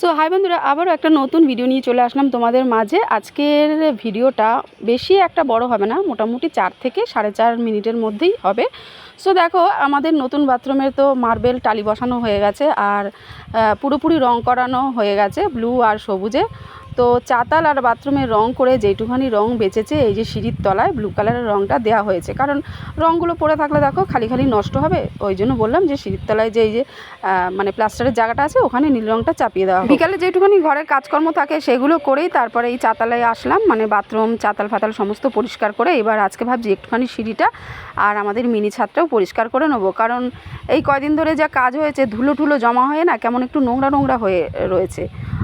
So high বন্ধুরা, আবারও একটা নতুন ভিডিও নিয়ে চলে আসলাম তোমাদের মাঝে। আজকের ভিডিওটা বেশি একটা বড় হবে না, মোটামুটি চার থেকে সাড়ে চার মিনিটের মধ্যেই হবে। সো দেখো, আমাদের নতুন বাথরুমের তো মার্বেল টালি বসানো হয়ে গেছে, আর পুরোপুরি রং করানো হয়ে গেছে ব্লু আর সবুজে। তো চাতাল আর বাথরুমের রং করে যেইটুখানি রং বেঁচেছে, এই যে সিঁড়ির তলায় ব্লু কালারের রংটা দেওয়া হয়েছে। কারণ রঙগুলো পরে থাকলে দেখো খালি খালি নষ্ট হবে, ওই জন্য বললাম যে সিঁড়ির তলায় যে এই যে মানে প্লাস্টারের জায়গাটা আছে, ওখানে নীল রংটা চাপিয়ে দেওয়া। বিকালে যেটুখানি ঘরের কাজকর্ম থাকে সেগুলো করেই তারপরে এই চাতালায় আসলাম মানে বাথরুম, চাতাল ফাতাল সমস্ত পরিষ্কার করে এবার আজকে ভাবছি একটুখানি সিঁড়িটা আর আমাদের মিনি ছাদটাও পরিষ্কার করে নেব। কারণ এই কয়দিন ধরে যা কাজ হয়েছে ধুলো টুলো জমা হয়ে না কেমন একটু নোংরা নোংরা হয়ে রয়েছে।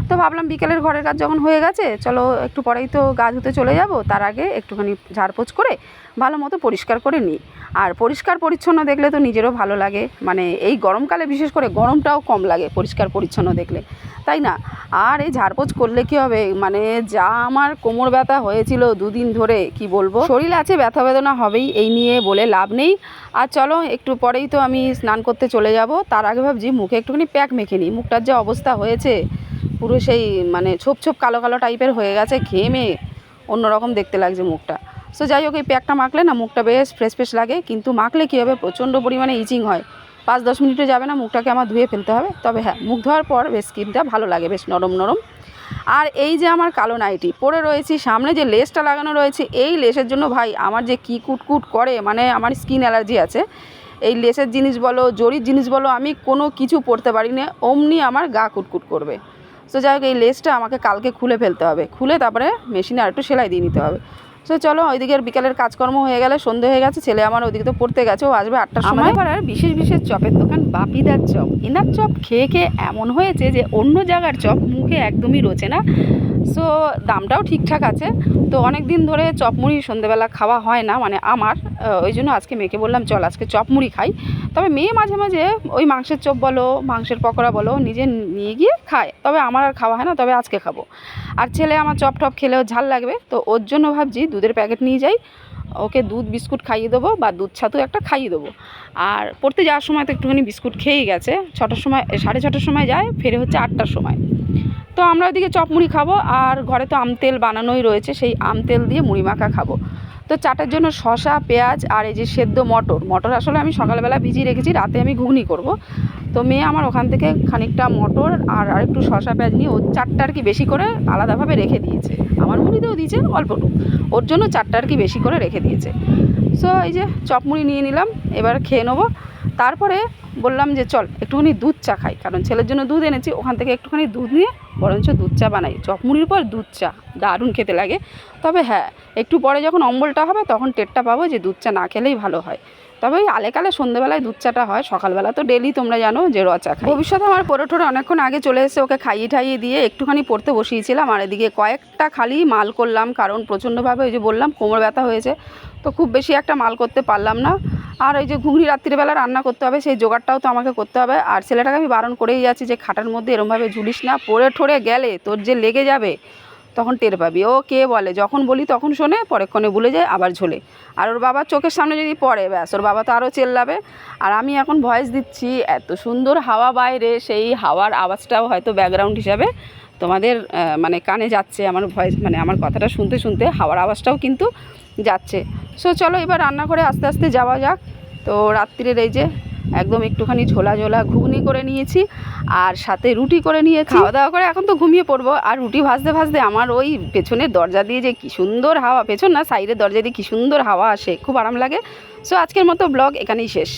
তো ভাবলাম বিকেলের ঘরের কাজ যখন হয়ে গেছে, চলো একটু পরেই তো গা ধুতে চলে যাব, তার আগে একটুখানি ঝাড়পোছ করে ভালো মতো পরিষ্কার করে নিই। আর পরিষ্কার পরিচ্ছন্ন দেখলে তো নিজেরও ভালো লাগে। মানে এই গরমকালে বিশেষ করে গরমটাও কম লাগে পরিষ্কার পরিচ্ছন্ন দেখলে। তাই না? আর এই ঝাড়পোছ করলে কি হবে? মানে যা আমার কোমর ব্যথা হয়েছিল দুদিন ধরে, কি বলব? শরীর আছে, ব্যথা বেদনা হবেই, এই নিয়ে বলে লাভ নেই। আর চলো, একটু পরেই তো আমি স্নান করতে চলে যাব। তার আগে ভাবছি মুখে একটুখানি প্যাক মেখে নিই। মুখটার যে অবস্থা হয়েছে, পুরো সেই মানে ছোপ ছোপ কালো কালো টাইপের হয়ে গেছে, ঘেমে অন্যরকম দেখতে লাগছে মুখটা। সো যাই হোক এই প্যাকটা মাখলে না মুখটা বেশ ফ্রেশ ফ্রেশ লাগে, কিন্তু মাখলে কী হবে? প্রচণ্ড পরিমাণে ইচিং হয়। পাঁচ দশ মিনিটে যাবে না, মুখটাকে আমার ধুয়ে ফেলতে হবে। তবে হ্যাঁ মুখ ধোয়ার পর বেশ স্কিনটা ভালো লাগে, বেশ নরম নরম। আর এই যে আমার কালো নাইটি, পরে রয়েছি, সামনে যে লেসটা লাগানো রয়েছে, এই লেসের জন্য ভাই আমার যে কী কুটকুট করে মানে আমার স্কিন অ্যালার্জি আছে। এই লেসের জিনিস বলো, জরির জিনিস বলো, আমি কোনো কিছু পরতে পারি না, অমনি আমার গা কুটকুট করবে। সো যাই হোক এই লেসটা আমাকে কালকে খুলে ফেলতে হবে। খুলে তারপরে মেশিনে আর একটু সেলাই দিয়ে নিতে হবে। সো চলো ওইদিকের বিকালের কাজকর্ম হয়ে গেলে সন্ধে হয়ে গেছে ছেলে আমার ওইদিকে তো পড়তে গেছে ও আসবে আটটার সময়। পাড়ার বিশেষ বিশেষ চপের দোকান বাপিদার চপ। এনার চপ খেয়ে খেয়ে এমন হয়েছে যে অন্য জায়গার চপ মুখে একদমই রোচে না। সো দামটাও ঠিকঠাক আছে। তো অনেক দিন ধরে চপমুড়ি সন্ধেবেলা খাওয়া হয় না মানে আমার ওই জন্য আজকে মেয়েকে বললাম চল আজকে চপমুড়ি খাই। তবে মেয়ে মাঝে মাঝে ওই মাংসের চপ বলো মাংসের পকোড়া বলো নিজে নিয়ে গিয়ে খায়। তবে আমার আর খাওয়া হয় না তবে আজকে খাব। আর ছেলে আমার চপ টপ খেলেও ঝাল লাগবে তো ওর জন্য ভাবছি দুধের প্যাকেট নিয়ে যাই, ওকে দুধ, বিস্কুট খাইয়ে দেবো বা দুধ ছাতু একটা খাইয়ে দেবো। আর পড়তে যাওয়ার সময় তো একটুখানি বিস্কুট খেয়েই গেছে। ছটার সময়, সাড়ে ছটার সময় যায়, ফেরে হচ্ছে আটটার সময়। তো আমরা ওইদিকে চপমুড়ি খাব, আর ঘরে তো আম তেল বানানোই রয়েছে, সেই আম তেল দিয়ে মুড়ি মাখা খাব। তো চাটার জন্য শসা, পেঁয়াজ, আর এই যে সেদ্ধ মটর মটর আসলে আমি সকালবেলা ভিজিয়ে রেখেছি, রাতে আমি ঘুগনি করব। তো মেয়ে আমার ওখান থেকে খানিকটা মটর আর আরেকটু শসা পেঁয়াজ নিয়ে ও চারটা আর কি বেশি করে আলাদাভাবে রেখে দিয়েছে। আমার মুড়িতেও দিয়েছে অল্পটুকু ওর জন্য চারটা আর কি বেশি করে রেখে দিয়েছে। সো এই যে চপ মুড়ি নিয়ে নিলাম, এবার খেয়ে নেব। তারপরে বললাম যে, চল, একটুখানি দুধ চা খাই। কারণ ছেলের জন্য দুধ এনেছি, ওখান থেকে একটুখানি দুধ নিয়ে বরঞ্চ দুধ চা বানাই। চপ মুড়ির পর দুধ চা, দারুণ খেতে লাগে। তবে হ্যাঁ একটু পরে যখন অম্বলটা হবে, তখন টেরটা পাবো যে, দুধ চা না খেলেই ভালো হয়। তবে ওই আলেকালে সন্ধ্যেবেলায় দুধ চাটা হয়, সকালবেলা তো ডেলি তোমরা জানো যে র চা খাই। ভবিষ্যতে আমার পরে ঠোরে অনেকক্ষণ আগে চলে এসে ওকে খাইয়ে ঠাইয়ে দিয়ে একটুখানি পড়তে বসিয়েছিলাম, আর এদিকে কয়েকটা খালি মাল করলাম, কারণ প্রচণ্ডভাবে ওই যে বললাম কোমর ব্যথা হয়েছে, তো খুব বেশি একটা মাল করতে পারলাম না। আর ওই যে ঘুগনি রাত্রিবেলা রান্না করতে হবে, সেই জোগাড়টাও তো আমাকে করতে হবে। আর ছেলেটাকে আমি বারণ করেই যাচ্ছি যে, খাটার মধ্যে এরমভাবে ঝুলিস না পড়ে ঠরে গেলে তোর যে লেগে যাবে তখন টের পাবি। ও কে বলে? যখন বলি তখন শোনে, পরেক্ষণে ভুলে যায়, আবার ঝোলে। আর ওর বাবার চোখের সামনে যদি পড়ে, ব্যাস, ওর বাবা তো আরও চেল্লাবে। আর আমি এখন ভয়েস দিচ্ছি, এত সুন্দর হাওয়া বাইরে, সেই হাওয়ার আওয়াজটাও হয়তো ব্যাকগ্রাউন্ড হিসাবে তোমাদের মানে কানে যাচ্ছে, আমার ভয়েস মানে আমার কথাটা শুনতে শুনতে হাওয়ার আওয়াজটাও কিন্তু যাচ্ছে। সো চলো এবার রান্না করে আস্তে আস্তে যাওয়া যাক। তো রাত্রির এই যে একদম একটুখানি ঝোলা ঝোলা ঘুগনি করে নিয়েছি আর সাথে রুটি করে নিয়ে খাওয়া দাওয়া করে এখন তো ঘুমিয়ে পড়ব। আর রুটি ভাজতে ভাজতে আমার ওই পেছনের দরজা দিয়ে যে কী সুন্দর হাওয়া পেছন না সাইডের দরজা দিয়ে কী সুন্দর হাওয়া আসে খুব আরাম লাগে। সো আজকের মতো ব্লগ এখানেই শেষ।